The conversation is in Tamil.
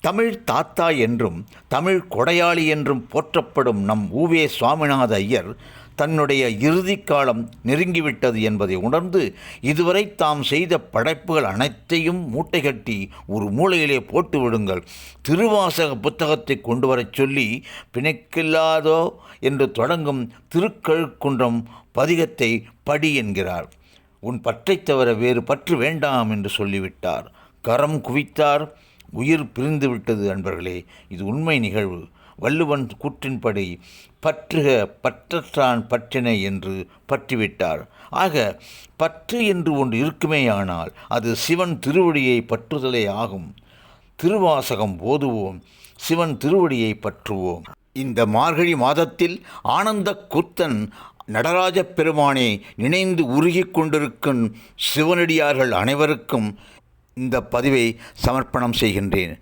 தமிழ் தாத்தா என்றும் தமிழ் கொடையாளி என்றும் போற்றப்படும் நம் ஊவே சுவாமிநாத ஐயர் தன்னுடைய இறுதிக் காலம் நெருங்கிவிட்டது என்பதை உணர்ந்து இதுவரை தாம் செய்த படைப்புகள் அனைத்தையும் மூட்டை கட்டி ஒரு மூலையிலே போட்டு விடுங்கள். திருவாசக புத்தகத்தை கொண்டு வரச் சொல்லி பிணைக்கில்லாதோ என்று தொடங்கும் திருக்கழுக்குன்றம் பதிகத்தை படி என்கிறார். உன் பற்றைத் தவிர வேறு பற்று வேண்டாம் என்று சொல்லிவிட்டார். கரம் குவித்தார் உயிர் பிரிந்துவிட்டது அன்பர்களே இது உண்மை நிகழ்வு. வள்ளுவன் கூற்றின்படி பற்றுக பற்றற்றான் பற்றினை என்று பற்றிவிட்டார். ஆக பற்று என்று ஒன்று இருக்குமேயானால் அது சிவன் திருவடியை பற்றுதலே ஆகும். திருவாசகம் ஓதுவோம் சிவன் திருவடியை பற்றுவோம். இந்த மார்கழி மாதத்தில் ஆனந்த கூத்தன் நடராஜப் பெருமானை நினைந்து உருகிக் கொண்டிருக்கும் சிவனடியார்கள் அனைவருக்கும் இந்த பதிவை சமர்ப்பணம் செய்கின்றேன்.